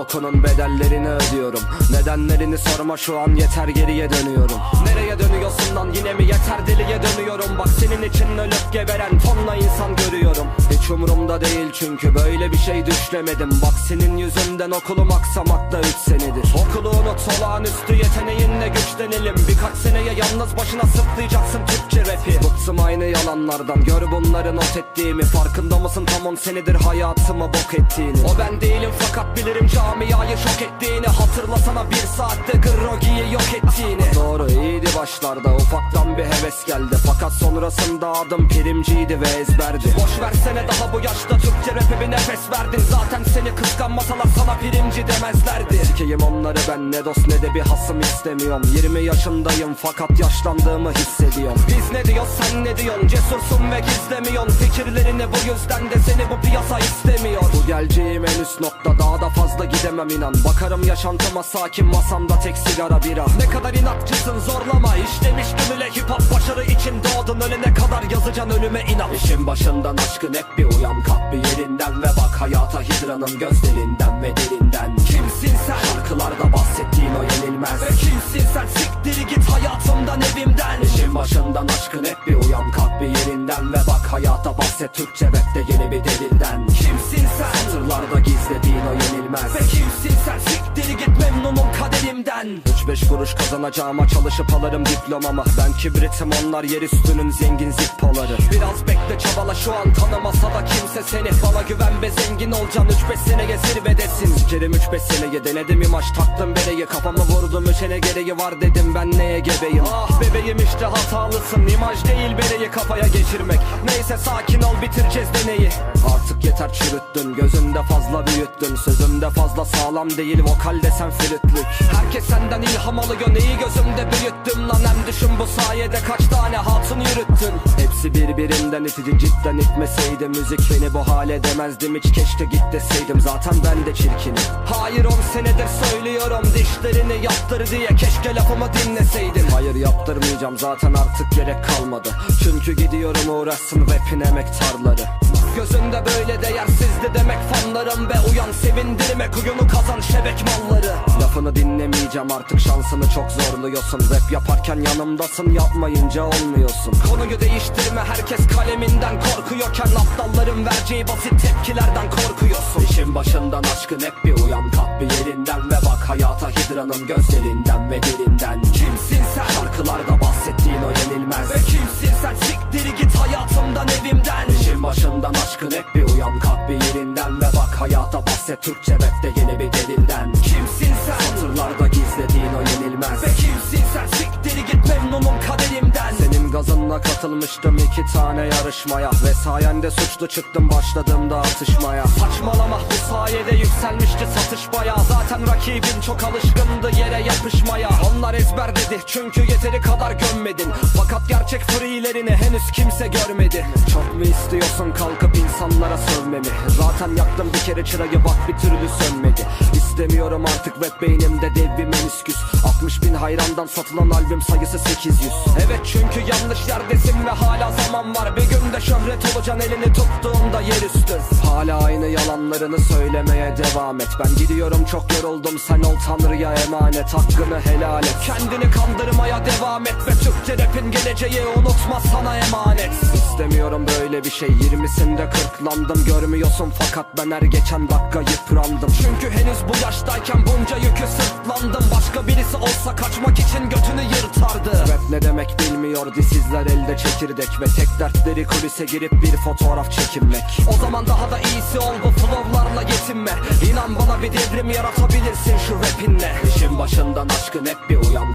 bokunun bedellerini ödüyorum. Nedenlerini sorma şu an yeter geriye dönüyorum. Nereye dönüyorsun lan yine mi yeter deliye dönüyorum? Bak senin için ölüp geberen tonla insan görüyorum. Hiç umurumda değil çünkü böyle bir şey düşlemedim. Bak senin yüzünden okulum aksamakta 3 senedir. Okulu unut olağanüstü yeteneğinle güçlenelim. Birkaç seneye yalnız başına sırtlayacaksın Türkçe rapi. Bıktım aynı yalanlardan. Gör bunları not ettiğimi. Farkında mısın? Tam 10 senedir hayatımı bok ettiğini. O ben değilim fakat bilirim camiayı şok ettiğini. Hatırlasana bir saatte Groggy'yi yok ettiğini. Doğru iyiydi başlarda. Ufaktan bir heves geldi. Fakat sonrasında adım primciydi ve ezberdi. Boş versene daha bu yaşta Türkçe rap'e bir nefes verdin. Zaten seni kıskanmasalar sana primci demezlerdi. Sikeyim onları ben. Ne dost ne de bir hasım istemiyorum. 20 yaşındayım fakat yaşlandığımı hissediyorum. Biz ne diyoruz sen ne diyorsun cesursun ve gizlemiyorsun. Fikirlerini bu yüzden de seni bu piyasa istemiyor. Bu geleceğim en üst nokta daha da fazla gidemem inan. Bakarım yaşantıma sakin masamda tek sigara bira. Ne kadar inatçısın zorlama. İşlemiş gönüle hip hop Başarı için doğdun. Ölene kadar yazacan ölüme inat İşin başından aşkın hep bir uyan. Kalk bir yerinden Ve bak hayata hidranın gözlerinden ve derinden. Kimsin sen? Şarkılarda bahsettiğin o yenilmez. Ve kimsin sen? Başından aşkın hep bir uyan kalk bir yerinden Ve bak hayata bahset Türkçe rapte yeni bir? Satırlarda gizlediğin o yenilmez. Ve kimsin sen? Siktiri git memnunum kaderimden. 3-5 kuruş kazanacağıma çalışıp alırım diplomamı. Ben kibritim onlar yer üstünün zengin zippoları. Biraz bekle çabala şu an tanımasa da kimse seni. Bana güven be zengin olacaksın 3-5 seneye zirvedesin Sikerim 3-5 seneye denedim imaj taktım bereyi Kafama vurdum üçene gereği var dedim ben neye gebeyim? Ah bebeğim işte hatalısın imaj değil bereyi kafaya geçirmek. Neyse sakin ol bitireceğiz deneyi. Artık yeter çürüttün gözünde fazla büyüttün. Sözümde fazla sağlam değil vokalde sen flütlük. Herkes senden ilham alıyor neyi gözümde büyüttüm lan? Hem düşün bu sayede kaç tane hatun yürüttün? Hepsi birbirinden itici cidden itmeseydi müzik Beni bu hale demezdim. Hiç keşke git deseydim Zaten ben de çirkinim. Hayır on senedir söylüyorum dişlerini yaptır diye Keşke lafımı dinleseydin Hayır yaptırmayacağım zaten artık gerek kalmadı. Çünkü gidiyorum uğraşsın rapin emektarları fanlarım Be uyan sevindirme kuyunu kazan şebek malları. Lafını dinlemeyeceğim artık şansını çok zorluyorsun. Rap yaparken yanımdasın yapmayınca olmuyorsun. Konuyu değiştirme herkes kaleminden korkuyorken Aptalların vereceği basit tepkilerden korkuyorsun. İşin başından aşkın hep bir uyan kalk bir yerinden Ve bak hayata hidranın gözlerinden ve derinden. Kimsin sen? Şarkılarda bahsettiğin o yenilmez. Ve kimsin sen? Siktiri git hayatımdan evimden. İşin başından aşkın hep bir katılmıştım iki tane yarışmaya. Ve sayende suçlu çıktım başladığımda atışmaya. Saçmalama bu sayede yükselmişti satış baya Zaten rakibin çok alışkındı yere yapışmaya. Onlar ezber dedi çünkü yeteri kadar gömmedin. Fakat gerçek free'lerini henüz kimse görmedi. Çok mu istiyorsun kalkıp insanlara sövmemi? Zaten yaktım bir kere çırayı bak bir türlü sönmedi. İstemiyorum artık rap beynimde dev bir 60 bin hayrandan satılan albüm sayısı 800 Evet çünkü yanlış yerdesin ve hala zaman var. Bir günde şöhret olacaksın elini tuttuğunda yer üstü. Hala aynı yalanlarını söylemeye devam et. Ben gidiyorum çok yoruldum. Sen ol tanrıya emanet. Hakkını helal et. Kendini kandırmaya devam et Ve Türkçe rapin geleceği unutma sana emanet. İstemiyorum böyle bir şey. 20'sinde kırklandım. Görmüyorsun fakat ben her geçen dakika yıprandım. Çünkü henüz bu yaştayken olsa kaçmak için götünü yırtardı. Rap ne demek bilmiyor disizler elde çekirdek Ve tek dertleri kulise girip bir fotoğraf çekinmek O zaman daha da iyisi ol bu flowlarla yetinme. İnan bana bir devrim yaratabilirsin şu rapinle. İşin başından aşkın hep bir uyan